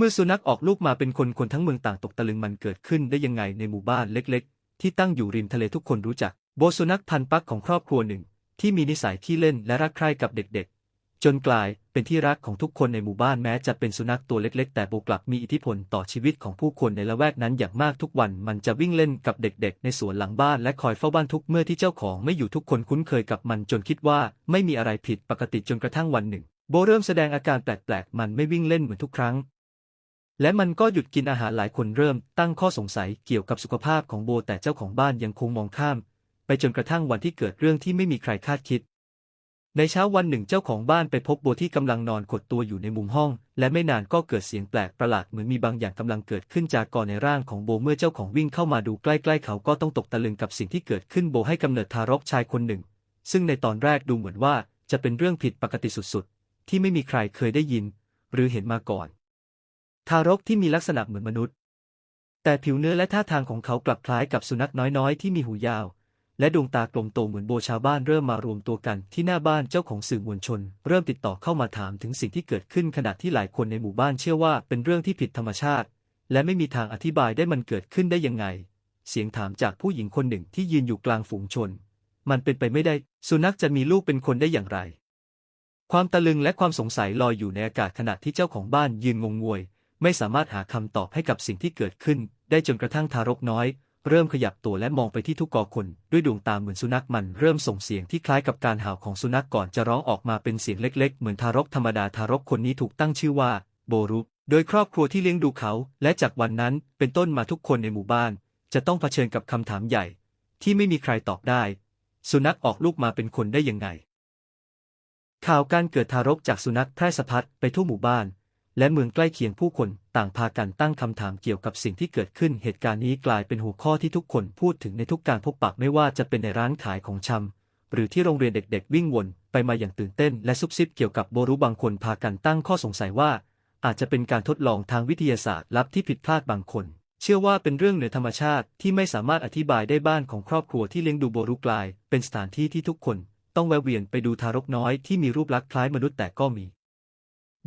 เมื่อสุนัขออกลูกมาเป็นคนคนทั้งเมืองต่างตกตะลึงมันเกิดขึ้นได้ยังไงในหมู่บ้านเล็กๆ ที่ตั้งอยู่ริมทะเลทุกคนรู้จัก โบสุนัขพันปักของครอบครัวหนึ่ง ที่มีนิสัยที่เล่นและรักใคร่กับเด็กๆ จนกลายเป็นที่รักของทุกคนในหมู่บ้านแม้จะเป็นสุนัขตัวเล็กๆ แต่โบกลับมีอิทธิพลต่อชีวิตของผู้คนในละแวกนั้นอย่างมากทุกวันมันจะวิ่งเล่นกับเด็กๆ ในสวนหลังบ้านและคอยเฝ้าบ้านทุกเมื่อที่เจ้าของไม่อยู่ทุกคนคุ้นเคยกับมันจนคิดว่าไม่มีอะไรผิดปกติจนกระทั่งวันหนึ่ง โบเริ่มแสดงอาการแปลกๆ มันไม่วิ่งเล่นเหมือนทุกครั้ง และมันก็หยุดกินอาหารหลายคนเริ่มตั้งข้อสงสัยเกี่ยวกับสุขภาพของโบแต่เจ้าของบ้านยังคงมองข้าม ไปจนกระทั่งวันที่เกิดเรื่องที่ไม่มีใครคาดคิด ในเช้าวันหนึ่งเจ้าของบ้านไปพบโบที่กำลังนอนขดตัวอยู่ในมุมห้อง และไม่นานก็เกิดเสียงแปลกประหลาดเหมือนมีบางอย่างกำลังเกิดขึ้นจากก่อนในร่างของโบเมื่อเจ้าของวิ่งเข้ามาดูใกล้ๆ เขาก็ต้องตกตะลึงกับสิ่งที่เกิดขึ้นโบให้กำเนิดทารกชายคนหนึ่ง ซึ่งในตอนแรกดูเหมือนว่าจะเป็นเรื่องผิดปกติสุดๆ ที่ไม่มีใครเคยได้ยิน หรือเห็นมาก่อน ทารกที่มีลักษณะเหมือนมนุษย์ แต่ผิวเนื้อและท่าทางของเขากลับคล้ายกับสุนัขน้อยๆ ที่มีหูยาว และดวงตากลมโตเหมือนโบชาวบ้านเริ่มมารวมตัวกันที่หน้าบ้านเจ้าของสื่อมวลชน เริ่มติดต่อเข้ามาถามถึงสิ่งที่เกิดขึ้นขณะที่หลายคนในหมู่บ้านเชื่อว่าเป็นเรื่องที่ผิดธรรมชาติ และไม่มีทางอธิบายได้มันเกิดขึ้นได้ยังไง เสียงถามจากผู้หญิงคนหนึ่งที่ยืนอยู่กลางฝูงชน มันเป็นไปไม่ได้ สุนัขจะมีลูกเป็นคนได้อย่างไร ความตะลึงและความสงสัยลอยอยู่ในอากาศขณะที่เจ้าของบ้านยืนงงงวย ไม่สามารถหาคำตอบให้กับสิ่งที่เกิดขึ้น ได้จนกระทั่งทารกน้อย เริ่มขยับตัวและมองไปที่ทุกกอคนด้วยดวงตาเหมือนสุนัขมันเริ่มส่งเสียงที่คล้ายกับการเห่าของสุนัขก่อนจะร้องออกมาเป็นเสียงเล็ก ๆ เหมือนทารกธรรมดาทารกคนนี้ถูกตั้งชื่อว่า โบรุโดยครอบครัวที่เลี้ยงดูเขา และจากวันนั้นเป็นต้นมาทุกคนในหมู่บ้าน จะต้องเผชิญกับคำถามใหญ่ ที่ไม่มีใครตอบได้ สุนัขออกลูกมาเป็นคนได้ยังไงข่าวการเกิดทารกจากสุนัขแพร่สะพัดไปทั่วหมู่บ้าน และเมืองใกล้เคียงผู้คนต่างพากันตั้งคำถามเกี่ยวกับสิ่งที่เกิดขึ้น เหตุการณ์นี้กลายเป็นหัวข้อที่ทุกคนพูดถึงในทุกการพบปะไม่ว่าจะเป็นในร้านขายของชำหรือที่โรงเรียนเด็ก ๆ วิ่งวนไปมาอย่างตื่นเต้น และซุบซิบเกี่ยวกับโบรุบางคนพากันตั้งข้อสงสัยว่า อาจจะเป็นการทดลองทางวิทยาศาสตร์ลับที่ผิดพลาดบางคน เชื่อว่าเป็นเรื่องเหนือธรรมชาติที่ไม่สามารถอธิบายได้บ้านของครอบครัวที่เลี้ยงดูโบรุกลาย เป็นสถานที่ที่ทุกคน ต้องแวะเวียนไปดูทารกน้อยที่มีรูปลักษณ์คล้ายมนุษย์แต่ก็มี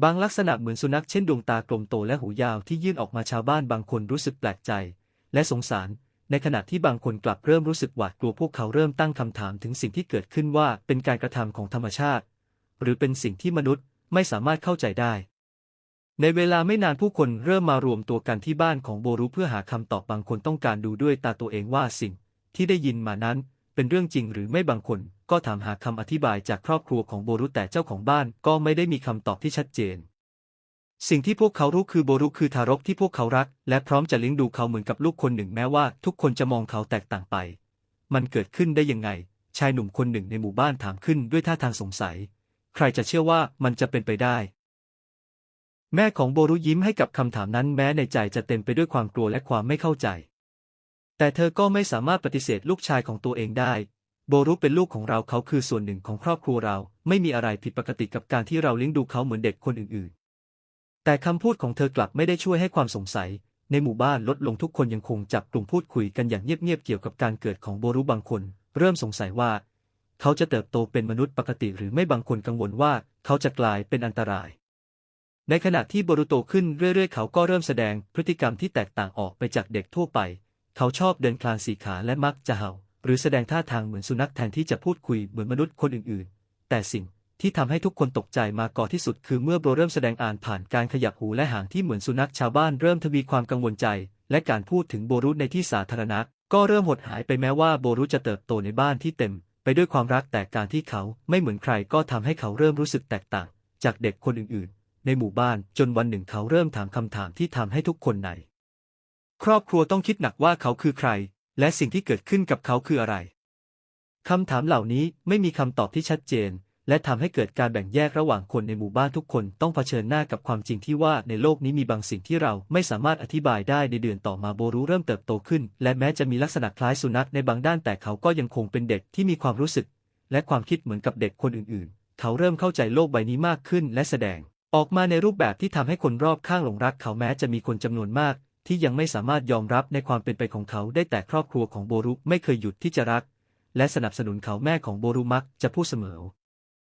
บางลักษณะเหมือนสุนัขเช่นดวงตากลมโตและหูยาวที่ยื่นออกมาชาวบ้านบางคนรู้สึกแปลกใจ และสงสาร ในขณะที่บางคนกลับเริ่มรู้สึกหวาดกลัวพวกเขาเริ่มตั้งคำถามถึงสิ่งที่เกิดขึ้นว่าเป็นการกระทำของธรรมชาติ หรือเป็นสิ่งที่มนุษย์ไม่สามารถเข้าใจได้ ในเวลาไม่นานผู้คนเริ่มมารวมตัวกันที่บ้านของโบรุเพื่อหาคำตอบบางคนต้องการดูด้วยตาตัวเองว่าสิ่งที่ได้ยินมานั้นเป็นเรื่องจริงหรือไม่บางคน ก็ถามหาคำอธิบายจากครอบครัวของโบรุแต่เจ้าของบ้านก็ไม่ได้มีคำตอบที่ชัดเจน สิ่งที่พวกเขารู้คือโบรุคือทารกที่พวกเขารัก และพร้อมจะเลี้ยงดูเขาเหมือนกับลูกคนหนึ่งแม้ว่า ทุกคนจะมองเขาแตกต่างไป มันเกิดขึ้นได้ยังไง ชายหนุ่มคนหนึ่งในหมู่บ้านถามขึ้นด้วยท่าทางสงสัย ใครจะเชื่อว่ามันจะเป็นไปได้แม่ของโบรุยิ้มให้กับคำถามนั้นแม้ในใจจะเต็มไปด้วยความกลัวและความไม่เข้าใจ แต่เธอก็ไม่สามารถปฏิเสธลูกชายของตัวเองได้ โบรุเป็นลูกของเราเขาคือส่วนหนึ่งของครอบครัวเรา ไม่มีอะไรผิดปกติกับการที่เราเลี้ยงดูเขาเหมือนเด็กคนอื่นๆ แต่คำพูดของเธอกลับไม่ได้ช่วยให้ความสงสัย ในหมู่บ้านลดลงทุกคนยังคงจับกลุ่มพูดคุยกันอย่างเงียบๆเกี่ยวกับการเกิดของโบรุบางคน เริ่มสงสัยว่า เขาจะเติบโตเป็นมนุษย์ปกติหรือไม่บางคนกังวลว่า เขาจะกลายเป็นอันตราย ในขณะที่โบรุโตขึ้นเรื่อยๆ เขาก็เริ่มแสดงพฤติกรรมที่แตกต่างออกไปจากเด็กทั่วไป เขาชอบเดินคลานสี่ขาและมักจะเห่า หรือแสดงท่าทางเหมือนสุนัขแทนที่จะพูดคุยเหมือนมนุษย์คนอื่นๆ แต่สิ่งที่ทำให้ทุกคนตกใจมาก่อที่สุดคือเมื่อโบรเริ่มแสดงอ่านผ่านการขยับหูและหางที่เหมือนสุนัขชาวบ้านเริ่มทวีความกังวลใจ และการพูดถึงโบรุในที่สาธารณะก็เริ่มหดหายไปแม้ว่าโบรุจะเติบโตในบ้านที่เต็ม ไปด้วยความรักแต่การที่เขาไม่เหมือนใครก็ทำให้เขาเริ่มรู้สึกแตกต่าง จากเด็กคนอื่นๆ ในหมู่บ้านจนวันหนึ่งเขาเริ่มถามคำถามที่ทำให้ทุกคนใน ครอบครัวต้องคิดหนักว่าเขาคือใคร และสิ่งที่เกิดขึ้นกับเขาคืออะไรคำถามเหล่านี้ไม่มีคำตอบที่ชัดเจน และทำให้เกิดการแบ่งแยกระหว่างคนในหมู่บ้านทุกคนต้องเผชิญหน้ากับความจริงที่ว่าในโลกนี้มีบางสิ่งที่เราไม่สามารถอธิบายได้ในเดือนต่อมาโบรู้เริ่มเติบโตขึ้น และแม้จะมีลักษณะคล้ายสุนัขในบางด้านแต่เขาก็ยังคงเป็นเด็กที่มีความรู้สึก และความคิดเหมือนกับเด็กคนอื่นๆ เขาเริ่มเข้าใจโลกใบนี้มากขึ้นและแสดง ออกมาในรูปแบบที่ทำให้คนรอบข้างหลงรักเขาแม้จะมีคนจำนวนมาก ที่ยังไม่สามารถยอมรับในความเป็นไปของเขาได้แต่ครอบครัวของโบรุไม่เคยหยุดที่จะรัก และสนับสนุนเขาแม่ของโบรุมักจะพูดเสมอ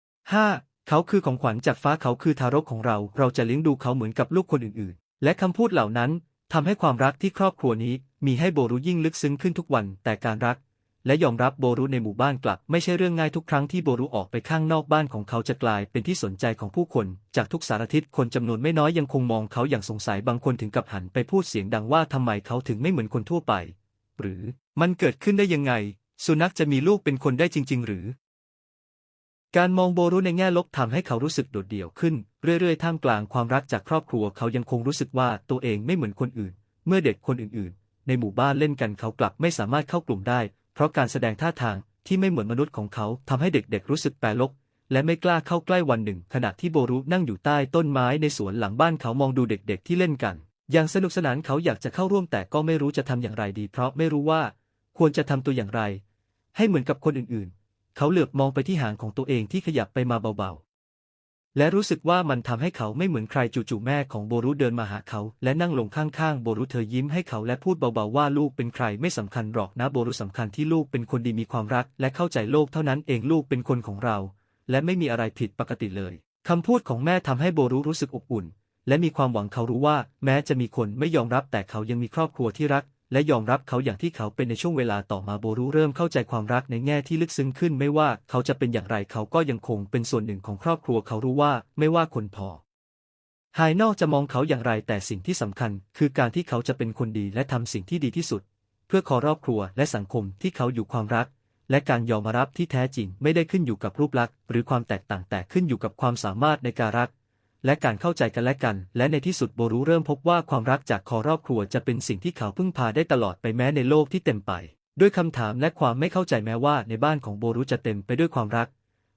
5. เขาคือของขวัญจากฟ้าเขาคือทารกของเรา เราจะเลี้ยงดูเขาเหมือนกับลูกคนอื่นๆ และคำพูดเหล่านั้นทำให้ความรักที่ครอบครัวนี้มีให้โบรุยิ่งลึกซึ้งขึ้นทุกวันแต่การรัก และยอมรับโบรุในหมู่บ้านกลับ ไม่ใช่เรื่องง่ายทุกครั้งที่โบรุออกไปข้างนอกบ้านของเขาจะกลายเป็นที่สนใจของผู้คน จากทุกสารทิศคนจำนวนไม่น้อยยังคงมองเขาอย่างสงสัยบางคนถึงกับหันไปพูดเสียงดังว่าทำไมเขาถึงไม่เหมือนคนทั่วไป หรือมันเกิดขึ้นได้ยังไง สุนัขจะมีลูกเป็นคนได้จริง ๆ หรือ การมองโบรุในแง่ลบทำให้เขารู้สึกโดดเดี่ยวขึ้น เรื่อยๆท่ามกลางความรักจากครอบครัวเขายังคงรู้สึกว่าตัวเองไม่เหมือนคนอื่น เมื่อเด็กคนอื่น ๆ ในหมู่บ้านเล่นกันเขากลับไม่สามารถเข้ากลุ่มได้ เพราะการแสดงท่าทางที่ไม่เหมือนมนุษย์ของเขาทำให้เด็กๆรู้สึกแปลกและไม่กล้าเข้าใกล้วันหนึ่ง ขณะที่โบรุนั่งอยู่ใต้ต้นไม้ในสวนหลังบ้านเขามองดูเด็กๆที่เล่นกัน อย่างสนุกสนานเขาอยากจะเข้าร่วมแต่ก็ไม่รู้จะทำอย่างไรดี เพราะไม่รู้ว่าควรจะทำตัวอย่างไร ให้เหมือนกับคนอื่นๆ เขาเหลือบมองไปที่หางของตัวเองที่ขยับไปมาเบาๆ และรู้สึกว่ามันทำให้เขาไม่เหมือนใครจู่ๆแม่ของโบรุเดินมาหาเขา และนั่งลงข้างๆโบรุเธอยิ้มให้เขาและพูดเบาๆว่าลูกเป็นใครไม่สำคัญหรอกนะโบรุสำคัญที่ลูกเป็นคนดีมีความรัก และเข้าใจโลกเท่านั้นเองลูกเป็นคนของเรา และไม่มีอะไรผิดปกติเลยคำพูดของแม่ทำให้โบรุรู้สึกอบอุ่น และมีความหวังเขารู้ว่า แม้จะมีคนไม่ยอมรับแต่เขายังมีครอบครัวที่รัก และยอมรับเขาอย่างที่เขาเป็นในช่วงเวลาต่อมาโบรุเริ่มเข้าใจความรักในแง่ที่ลึกซึ้งขึ้น ไม่ว่าเขาจะเป็นอย่างไรเขาก็ยังคงเป็นส่วนหนึ่งของครอบครัวเขารู้ว่าไม่ว่าคนพอภายนอกจะมองเขาอย่างไรแต่สิ่งที่สำคัญ คือการที่เขาจะเป็นคนดีและทำสิ่งที่ดีที่สุด เพื่อครอบครัวและสังคมที่เขาอยู่ความรัก และการยอมรับที่แท้จริงไม่ได้ขึ้นอยู่กับรูปลักษณ์หรือความแตกต่างแต่ขึ้นอยู่กับความสามารถในการรัก และการเข้าใจกันและกัน และในที่สุดโบรู้เริ่มพบว่าความรักจากคอรอบครัวจะเป็นสิ่งที่เขาพึ่งพาได้ตลอดไปแม้ในโลกที่เต็มไป ด้วยคำถามและความไม่เข้าใจแม้ว่าในบ้านของโบรู้จะเต็มไปด้วยความรัก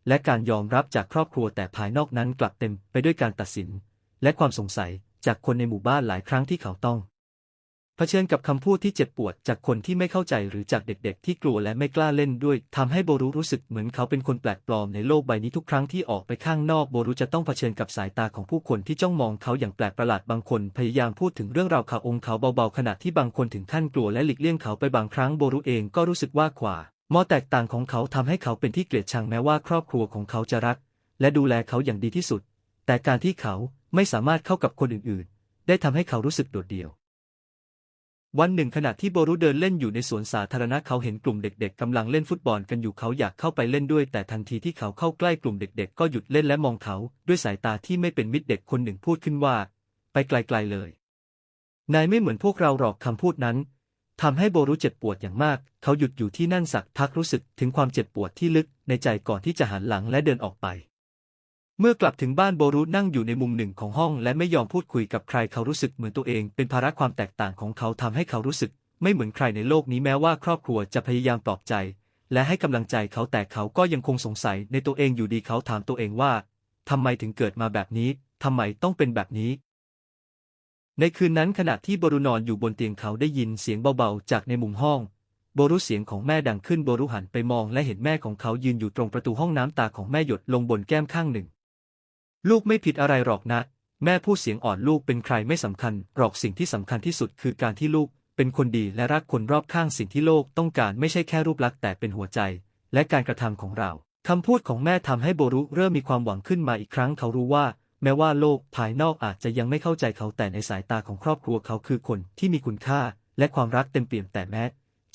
และการยอมรับจากครอบครัวแต่ภายนอกนั้นกลับเต็มไปด้วยการตัดสิน และความสงสัยจากคนในหมู่บ้านหลายครั้งที่เขาต้อง เผชิญกับคำพูดที่เจ็บปวดจากคนที่ไม่เข้าใจหรือจากเด็กๆ ที่กลัวและไม่กล้าเล่นด้วยทำให้โบรุรู้สึกเหมือนเขาเป็นคนแปลกปลอมในโลกใบนี้ทุกครั้งที่ออกไปข้างนอกโบรุจะต้องเผชิญกับสายตาของผู้คนที่จ้องมองเขาอย่างแปลกประหลาดบางคนพยายามพูดถึงเรื่องราวข่าวองค์เขาเบาๆขณะที่บางคนถึงขั้นกลัวและหลีกเลี่ยงเขาไปบางครั้งโบรุเองก็รู้สึกว่าขวามอแตกต่างของเขาทำให้เขาเป็นที่เกลียดชังแม้ว่าครอบครัวของเขาจะรัก และดูแลเขาอย่างดีที่สุด แต่การที่เขาไม่สามารถเข้ากับคนอื่นๆ ได้ทำให้เขารู้สึกโดดเดี่ยว วันหนึ่งขณะที่โบรุเดินเล่นอยู่ในสวนสาธารณะเขาเห็นกลุ่มเด็กๆกำลังเล่นฟุตบอลกันอยู่เขาอยากเข้าไปเล่นด้วย แต่ทันทีที่เขาเข้าใกล้กลุ่มเด็กๆ ก็หยุดเล่นและมองเขาด้วยสายตาที่ไม่เป็นมิตรเด็กคนหนึ่งพูดขึ้นว่า ไปไกลๆเลย นายไม่เหมือนพวกเราหรอกคำพูดนั้นทำให้โบรุเจ็บปวดอย่างมาก เขาหยุดอยู่ที่นั่นสักพักรู้สึกถึงความเจ็บปวดที่ลึกในใจก่อนที่จะหันหลังและเดินออกไป เมื่อกลับถึงบ้านโบรุนั่งอยู่ในมุมหนึ่งของห้องและไม่ยอมพูดคุยกับใครเขารู้สึกเหมือนตัวเอง เป็นภาระความแตกต่างของเขาทำให้เขารู้สึก ไม่เหมือนใครในโลกนี้แม้ว่าครอบครัวจะพยายามปลอบใจ และให้กำลังใจเขาแต่เขาก็ยังคงสงสัยในตัวเองอยู่ดีเขาถามตัวเองว่าทำไมถึงเกิดมาแบบนี้ทำไมต้องเป็นแบบนี้ ในคืนนั้นขณะที่โบรุนอนอยู่บนเตียงเขาได้ยินเสียงเบาๆ จากในมุมห้องโบรุเสียงของแม่ดังขึ้นโบรุหันไปมองและเห็นแม่ของเขายืนอยู่ตรงประตูห้องน้ำตาของแม่หยดลงบนแก้มข้างหนึ่ง ลูกไม่ผิดอะไรหรอกนะ แม่พูดเสียงอ่อนลูกเป็นใครไม่สำคัญ หรอกสิ่งที่สำคัญที่สุดคือการที่ลูกเป็นคนดีและรักคนรอบข้างสิ่งที่โลกต้องการไม่ใช่แค่รูปลักษณ์แต่เป็นหัวใจ และการกระทำของเราคำพูดของแม่ทำให้โบรุเริ่มมีความหวังขึ้นมาอีกครั้งเขารู้ว่า แม้ว่าโลกภายนอกอาจจะยังไม่เข้าใจเขาแต่ในสายตาของครอบครัวเขาคือคนที่มีคุณค่า และความรักเต็มเปี่ยมแต่แม้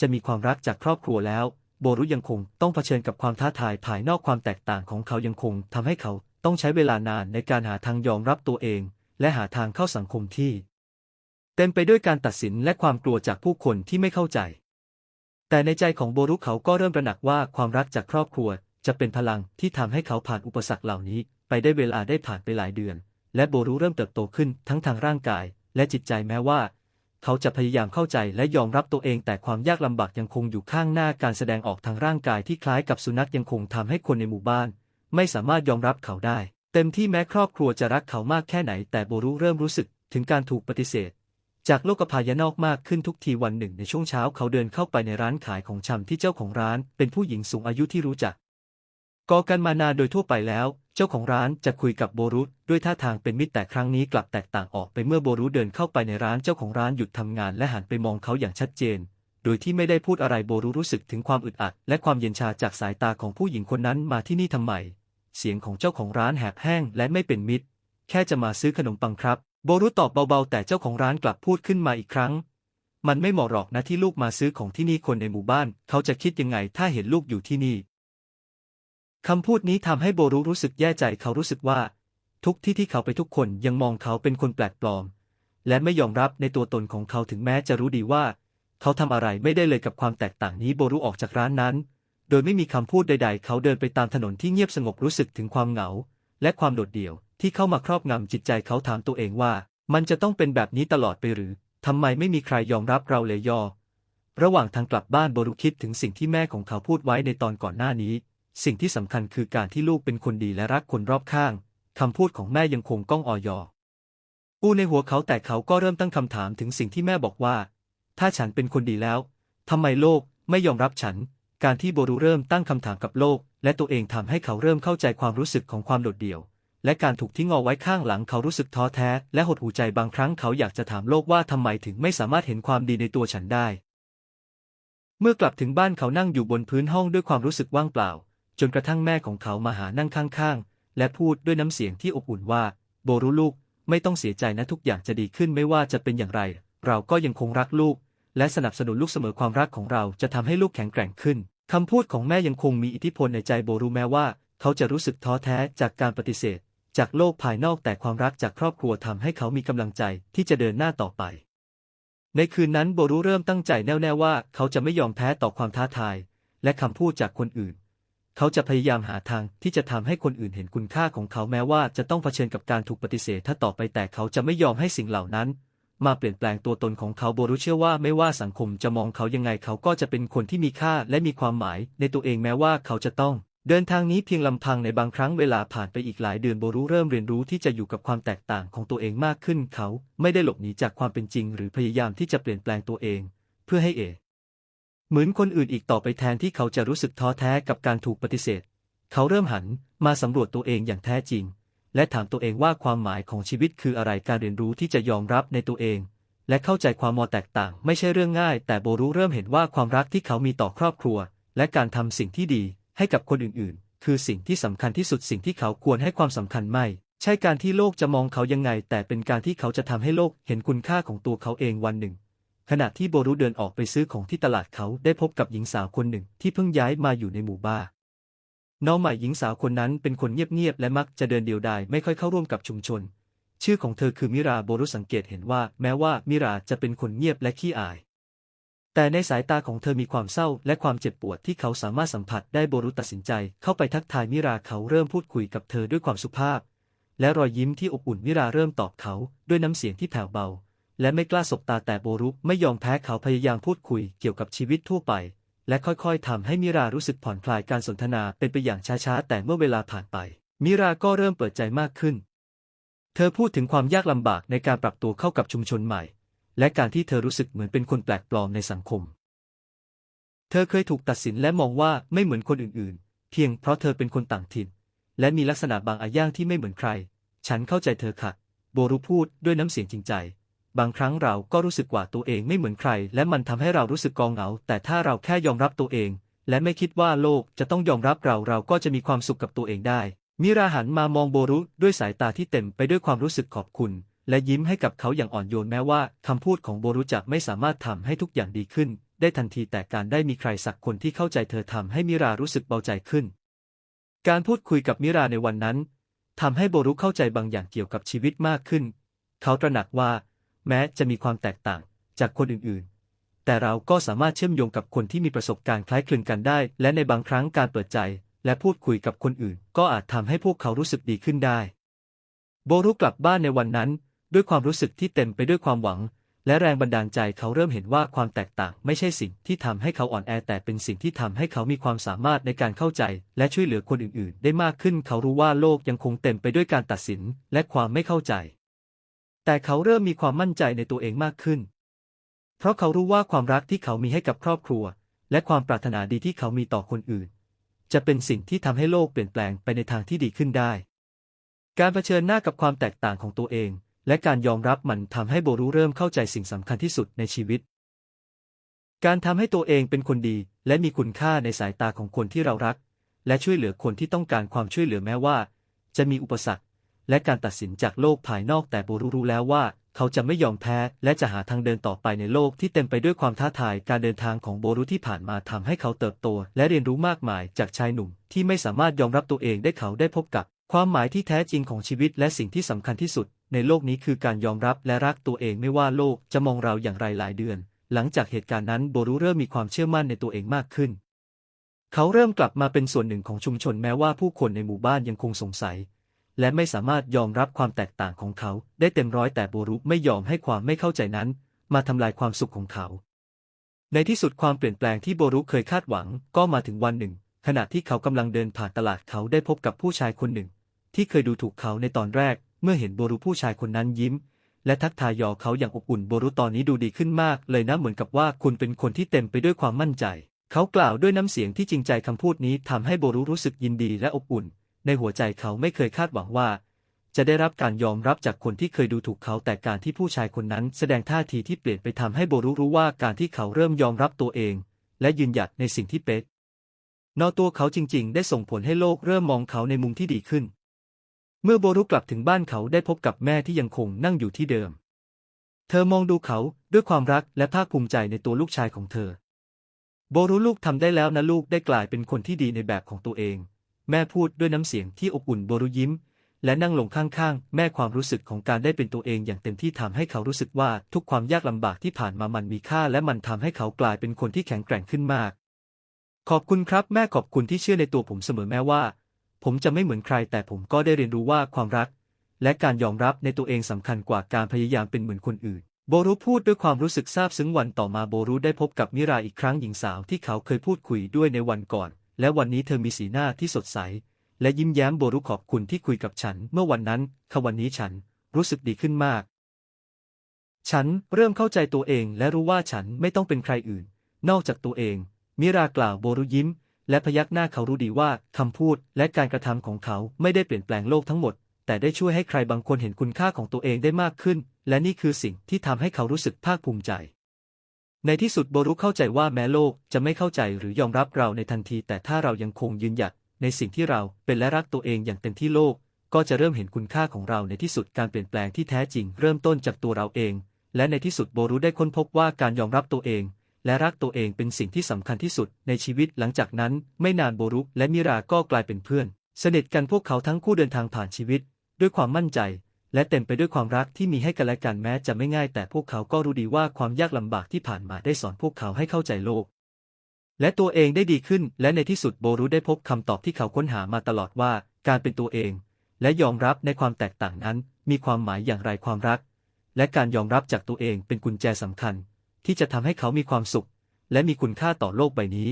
จะมีความรักจากครอบครัวแล้ว โบรุยังคงต้องเผชิญกับความท้าทายภายนอกความแตกต่างของเขายังคงทำให้เขา ต้องใช้เวลานานในการหาทางยอมรับตัวเอง และหาทางเข้าสังคมที่ เต็มไปด้วยการตัดสินและความกลัวจากผู้คนที่ไม่เข้าใจ แต่ในใจของโบรุเขาก็เริ่มระหนักว่าความรักจากครอบครัวจะเป็นพลังที่ทำให้เขาผ่านอุปสรรคเหล่านี้ ไปได้เวลาได้ผ่านไปหลายเดือน และโบรุเริ่มเติบโตขึ้นทั้งทางร่างกาย และจิตใจแม้ว่า เขาจะพยายามเข้าใจและยอมรับตัวเองแต่ความยากลำบากยังคงอยู่ข้างหน้าการแสดงออกทางร่างกายที่คล้ายกับสุนัขยังคงทำให้คนในหมู่บ้าน ไม่สามารถยอมรับเขาได้ เต็มที่แม้ครอบครัวจะรักเขามากแค่ไหน แต่โบรุเริ่มรู้สึกถึงการถูกปฏิเสธ จากโลกภายนอกมากขึ้นทุกทีวันหนึ่งในช่วงเช้าเขาเดินเข้าไปในร้านขายของชำที่เจ้าของร้าน เป็นผู้หญิงสูงอายุที่รู้จักก่อกันมานานโดยทั่วไปแล้ว เจ้าของร้านจะคุยกับโบรุด้วยท่าทางเป็นมิตรแต่ครั้งนี้กลับแตกต่างออกไปเมื่อโบรุเดินเข้าไปในร้านเจ้าของร้านหยุดทำงานและหันไปมองเขาอย่างชัดเจน โดยที่ไม่ได้พูดอะไรโบรุรู้สึกถึงความอึดอัด และความเย็นชาจากสายตาของผู้หญิงคนนั้นมาที่นี่ทำไม เสียงของเจ้าของร้านแหบแห้งและไม่เป็นมิตร แค่จะมาซื้อขนมปังครับ โบรุตอบเบาๆ แต่เจ้าของร้านกลับพูดขึ้นมาอีกครั้ง มันไม่เหมาะหรอกนะที่ลูกมาซื้อของที่นี่คนในหมู่บ้าน เขาจะคิดยังไงถ้าเห็นลูกอยู่ที่นี่คำพูดนี้ทำให้โบรุรู้สึกแย่ใจเขารู้สึกว่า ทุกที่ที่เขาไปทุกคนยังมองเขาเป็นคนแปลกปลอม และไม่ยอมรับในตัวตนของเขาถึงแม้จะรู้ดีว่า เขาทำอะไรไม่ได้เลยกับความแตกต่างนี้โบรุออกจากร้านนั้น โดยไม่มีคำพูดใด ๆ เขาเดินไปตามถนนที่เงียบสงบรู้สึกถึงความเหงา และความโดดเดี่ยวที่เข้ามาครอบงำจิตใจเขาถามตัวเองว่า มันจะต้องเป็นแบบนี้ตลอดไปหรือทำไมไม่มีใครยอมรับเราเลยยอระหว่างทางกลับบ้านบรุคิดถึงสิ่งที่แม่ของเขาพูดไว้ในตอนก่อนหน้านี้ สิ่งที่สำคัญคือการที่ลูกเป็นคนดีและรักคนรอบข้างคำพูดของแม่ยังคงก้องออยออูในหัวเขาแต่เขาก็เริ่มตั้งคำถามถึงสิ่งที่แม่บอกว่า ถ้าฉันเป็นคนดีแล้วทำไมโลกไม่ยอมรับฉัน การที่โบรุเริ่มตั้งคำถามกับโลก และตัวเองทำให้เขาเริ่มเข้าใจความรู้สึกของความโดดเดี่ยว และการถูกทิ้งเอาไว้ข้างหลังเขารู้สึกท้อแท้ และหดหู่ใจบางครั้งเขาอยากจะถามโลกว่าทำไมถึงไม่สามารถเห็นความดีในตัวฉันได้ เมื่อกลับถึงบ้านเขานั่งอยู่บนพื้นห้องด้วยความรู้สึกว่างเปล่า จนกระทั่งแม่ของเขามาหานั่งข้างๆ และพูดด้วยน้ำเสียงที่อบอุ่นว่า โบรุลูก ไม่ต้องเสียใจนะทุกอย่างจะดีขึ้นไม่ว่าจะเป็นอย่างไร เราก็ยังคงรักลูก และสนับสนุนลูกเสมอความรักของเราจะทำให้ลูกแข็งแกร่งขึ้นคำพูดของแม่ยังคงมีอิทธิพลในใจโบรุแม้ว่า เขาจะรู้สึกท้อแท้จากการปฏิเสธ จากโลกภายนอกแต่ความรักจากครอบครัวทำให้เขามีกำลังใจที่จะเดินหน้าต่อไป ในคืนนั้นโบรุเริ่มตั้งใจแน่วแน่ว่าเขาจะไม่ยอมแพ้ต่อความท้าทาย และคำพูดจากคนอื่น เขาจะพยายามหาทางที่จะทำให้คนอื่นเห็นคุณค่าของเขาแม้ว่าจะต้องเผชิญกับการถูกปฏิเสธถ้าต่อไปแต่เขาจะไม่ยอมให้สิ่งเหล่านั้น มาเปลี่ยนแปลงตัวตนของเขาโบรุเชื่อว่าไม่ว่าสังคมจะมองเขายังไงเขาก็จะเป็นคนที่มีค่าและมีความหมายในตัวเองแม้ว่าเขาจะต้อง เดินทางนี้เพียงลำพังในบางครั้งเวลาผ่านไปอีกหลายเดือนโบรุเริ่มเรียนรู้ที่จะอยู่กับความแตกต่างของตัวเองมากขึ้น เขาไม่ได้หลบหนีจากความเป็นจริง หรือพยายามที่จะเปลี่ยนแปลงตัวเอง เพื่อให้เอเหมือนคนอื่นอีกต่อไปแทนที่เขาจะรู้สึกท้อแท้กับการถูกปฏิเสธ เขาเริ่มหันมาสำรวจตัวเองอย่างแท้จริง และถามตัวเองว่าความหมายของชีวิตคืออะไรการเรียนรู้ที่จะยอมรับในตัวเอง และเข้าใจความมอแตกต่าง ไม่ใช่เรื่องง่าย แต่โบรุเริ่มเห็นว่าความรักที่เขามีต่อครอบครัว และการทำสิ่งที่ดีให้กับคนอื่นๆ คือสิ่งที่สำคัญที่สุดสิ่งที่เขาควรให้ความสำคัญไม่ ใช่การที่โลกจะมองเขายังไง แต่เป็นการที่เขาจะทำให้โลกเห็นคุณค่าของตัวเขาเองวันหนึ่งขณะที่โบรุเดินออกไปซื้อของที่ตลาดเขาได้พบกับหญิงสาวคนหนึ่งที่เพิ่งย้ายมาอยู่ในหมู่บ้าน น้องใหม่หญิงสาวคนนั้นเป็นคนเงียบๆและมักจะเดินเดียวดายไม่ค่อยเข้าร่วมกับชุมชน ชื่อของเธอคือมิราโบรุสังเกตเห็นว่า แม้ว่ามิราจะเป็นคนเงียบและขี้อาย แต่ในสายตาของเธอมีความเศร้าและความเจ็บปวดที่เขาสามารถสัมผัสได้โบรุตัดสินใจ เข้าไปทักทายมิราเขาเริ่มพูดคุยกับเธอด้วยความสุภาพ และรอยยิ้มที่อบอุ่นมิราเริ่มตอบเขาด้วยน้ำเสียงที่แผ่วเบา และไม่กล้าสบตาแต่โบรุไม่ยอมแพ้เขาพยายามพูดคุยเกี่ยวกับชีวิตทั่วไป และค่อยๆทำให้มิรารู้สึกผ่อนคลายการสนทนาเป็นไปอย่างช้าๆ แต่เมื่อเวลาผ่านไป มิราก็เริ่มเปิดใจมากขึ้น เธอพูดถึงความยากลำบากในการปรับตัวเข้ากับชุมชนใหม่ และการที่เธอรู้สึกเหมือนเป็นคนแปลกปลอมในสังคม เธอเคยถูกตัดสินและมองว่าไม่เหมือนคนอื่นๆ เพียงเพราะเธอเป็นคนต่างถิ่น และมีลักษณะบางอาย่างที่ไม่เหมือนใคร ฉันเข้าใจเธอค่ะ โบรุพูดด้วยน้ำเสียงจริงใจ บางครั้งเราก็รู้สึกว่าตัวเองไม่เหมือนใคร และมันทำให้เรารู้สึกกองเหงา แต่ถ้าเราแค่ยอมรับตัวเอง และไม่คิดว่าโลกจะต้องยอมรับเราเราก็จะมีความสุขกับตัวเองได้ มิราหันมามองโบรุด้วยสายตาที่เต็มไปด้วยความรู้สึกขอบคุณ และยิ้มให้กับเขาอย่างอ่อนโยนแม้ว่าคำพูดของโบรุจะไม่สามารถทำให้ทุกอย่างดีขึ้น ได้ทันทีแต่การได้มีใครสักคนที่เข้าใจเธอทำให้มิรารู้สึกเบาใจขึ้น การพูดคุยกับมิราในวันนั้นทำให้โบรุเข้าใจบางอย่างเกี่ยวกับชีวิตมากขึ้น เขาตระหนักว่า แม้จะมีความแตกต่างจากคนอื่นๆ แต่เราก็สามารถเชื่อมโยงกับคนที่มีประสบการณ์คล้ายคลึงกันได้ และในบางครั้งการเปิดใจ และพูดคุยกับคนอื่น ก็อาจทำให้พวกเขารู้สึกดีขึ้นได้ โบรุกลับบ้านในวันนั้น ด้วยความรู้สึกที่เต็มไปด้วยความหวัง และแรงบันดาลใจเขาเริ่มเห็นว่าความแตกต่างไม่ใช่สิ่งที่ทำให้เขาอ่อนแอแต่เป็นสิ่งที่ทำให้เขามีความสามารถในการเข้าใจ และช่วยเหลือคนอื่นๆ ได้มากขึ้น เขารู้ว่าโลกยังคงเต็มไปด้วยการตัดสิน และความไม่เข้าใจ แต่เขาเริ่มมีความมั่นใจในตัวเองมากขึ้น เพราะเขารู้ว่าความรักที่เขามีให้กับครอบครัว และความปรารถนาดีที่เขามีต่อคนอื่น จะเป็นสิ่งที่ทำให้โลกเปลี่ยนแปลงไปในทางที่ดีขึ้นได้ การเผชิญหน้ากับความแตกต่างของตัวเอง และการยอมรับมันทำให้โบรุเริ่มเข้าใจสิ่งสำคัญที่สุดในชีวิต การทำให้ตัวเองเป็นคนดี และมีคุณค่าในสายตาของคนที่เรารัก และช่วยเหลือคนที่ต้องการความช่วยเหลือแม้ว่า จะมีอุปสรรค และการตัดสินจากโลกภายนอกแต่โบรู้รู้แล้วว่า เขาจะไม่ยอมแพ้ และจะหาทางเดินต่อไปในโลกที่เต็มไปด้วยความท้าทายการเดินทางของโบรูที่ผ่านมาทำให้เขาเติบโต และเรียนรู้มากมายจากชายหนุ่ม ที่ไม่สามารถยอมรับตัวเองได้เขาได้พบกับ ความหมายที่แท้จริงของชีวิตและสิ่งที่สำคัญที่สุด ในโลกนี้คือการยอมรับและรักตัวเองไม่ว่าโลกจะมองเราอย่างไรหลายเดือน หลังจากเหตุการณ์นั้นโบรูเริ่มมีความเชื่อมั่นในตัวเองมากขึ้น เขาเริ่มกลับมาเป็นส่วนหนึ่งของชุมชนแม้ว่าผู้คนในหมู่บ้านยังคงสงสัย และไม่สามารถยอมรับความแตกต่างของเขาได้เต็มร้อยแต่โบรุไม่ยอมให้ความไม่เข้าใจนั้น มาทำลายความสุขของเขา ในที่สุดความเปลี่ยนแปลงที่โบรุเคยคาดหวังก็มาถึงวันหนึ่ง ขณะที่เขากำลังเดินผ่านตลาดเขาได้พบกับผู้ชายคนหนึ่ง ที่เคยดูถูกเขาในตอนแรก เมื่อเห็นโบรุผู้ชายคนนั้นยิ้ม และทักทายยอเขาอย่างอบอุ่นโบรุตอนนี้ดูดีขึ้นมาก เลยนะเหมือนกับว่าคุณเป็นคนที่เต็มไปด้วยความมั่นใจ เขากล่าวด้วยน้ำเสียงที่จริงใจคำพูดนี้ทำให้โบรุรู้สึกยินดีและอบอุ่น ในหัวใจเขาไม่เคยคาดหวังว่า จะได้รับการยอมรับจากคนที่เคยดูถูกเขาแต่การที่ผู้ชายคนนั้นแสดงท่าทีที่เปลี่ยนไปทำให้โบรุรู้ว่าการที่เขาเริ่มยอมรับตัวเอง และยืนหยัดในสิ่งที่เป็นนอตัวเขาจริง ๆ ได้ส่งผลให้โลกเริ่มมองเขาในมุมที่ดีขึ้น เมื่อโบรุกลับถึงบ้านเขาได้พบกับแม่ที่ยังคงนั่งอยู่ที่เดิม เธอมองดูเขาด้วยความรักและภาคภูมิใจในตัวลูกชายของเธอ โบรุลูกทำได้แล้วนะลูกได้กลายเป็นคนที่ดีในแบบของตัวเอง แม่พูดด้วยน้ำเสียงที่อบอุ่นโบรุยิ้ม และนั่งลงข้างๆ แม่ความรู้สึกของการได้เป็นตัวเองอย่างเต็มที่ทำให้เขารู้สึกว่าทุกความยากลำบากที่ผ่านมามันมีค่า และมันทำให้เขากลายเป็นคนที่แข็งแกร่งขึ้นมาก ขอบคุณครับ แม่ขอบคุณที่เชื่อในตัวผมเสมอแม้ว่า ผมจะไม่เหมือนใคร แต่ผมก็ได้เรียนรู้ว่าความรัก และการยอมรับในตัวเองสำคัญกว่าการพยายามเป็นเหมือนคนอื่นโบรุพูดด้วยความรู้สึกซาบซึ้งวันต่อมาโบรุได้พบกับมิราอีกครั้งหญิงสาวที่เขาเคยพูดคุยด้วยในวันก่อน และวันนี้เธอมีสีหน้าที่สดใส และยิ้มแย้มโบรุขอบคุณที่คุยกับฉัน เมื่อวันนั้นควันนี้ฉันรู้สึกดีขึ้นมาก ฉันเริ่มเข้าใจตัวเองและรู้ว่าฉันไม่ต้องเป็นใครอื่น นอกจากตัวเอง มิรากล่าวโบรุยิ้ม และพยักหน้าเขารู้ดีว่าคำพูดและการกระทำของเขาไม่ได้เปลี่ยนแปลงโลกทั้งหมด แต่ได้ช่วยให้ใครบางคนเห็นคุณค่าของตัวเองได้มากขึ้น และนี่คือสิ่งที่ทำให้เขารู้สึกภาคภูมิใจ ในที่สุดโบรุเข้าใจว่าแม้โลกจะไม่เข้าใจหรือยอมรับเราในทันที แต่ถ้าเรายังคงยืนหยัดในสิ่งที่เราเป็นและรักตัวเองอย่างเต็มที่โลก ก็จะเริ่มเห็นคุณค่าของเราในที่สุดการเปลี่ยนแปลงที่แท้จริง เริ่มต้นจากตัวเราเอง และในที่สุดโบรุได้ค้นพบว่าการยอมรับตัวเอง และรักตัวเองเป็นสิ่งที่สำคัญที่สุดในชีวิตหลังจากนั้น ไม่นานโบรุและมิราก็กลายเป็นเพื่อน สนิทกันพวกเขาทั้งคู่เดินทางผ่านชีวิต ด้วยความมั่นใจ และเต็มไปด้วยความรักที่มีให้กันและกันแม้จะไม่ง่าย แต่พวกเขาก็รู้ดีว่าความยากลำบากที่ผ่านมาได้สอนพวกเขาให้เข้าใจโลก และตัวเองได้ดีขึ้น และในที่สุดโบรุได้พบคำตอบที่เขาค้นหามาตลอดว่าการเป็นตัวเอง และยอมรับในความแตกต่างนั้น มีความหมายอย่างไรความรัก และการยอมรับจากตัวเองเป็นกุญแจสำคัญ ที่จะทำให้เขามีความสุข และมีคุณค่าต่อโลกใบนี้